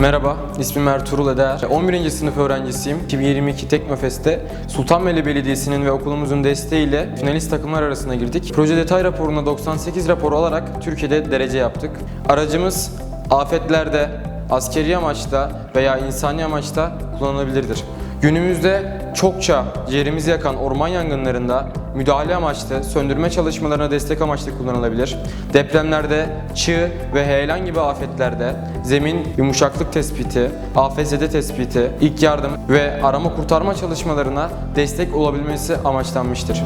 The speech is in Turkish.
Merhaba, ismim Ertuğrul Eder. 11. sınıf öğrencisiyim. 2022 Teknofest'te Sultanbeyli Belediyesi'nin ve okulumuzun desteğiyle finalist takımlar arasına girdik. Proje detay raporuna 98 rapor alarak Türkiye'de derece yaptık. Aracımız afetlerde, askeri amaçta veya insani amaçta kullanılabilirdir. Günümüzde çokça yerimizi yakan orman yangınlarında müdahale amaçlı, söndürme çalışmalarına destek amaçlı kullanılabilir. Depremlerde, çığ ve heyelan gibi afetlerde zemin yumuşaklık tespiti, AFSD tespiti, ilk yardım ve arama kurtarma çalışmalarına destek olabilmesi amaçlanmıştır.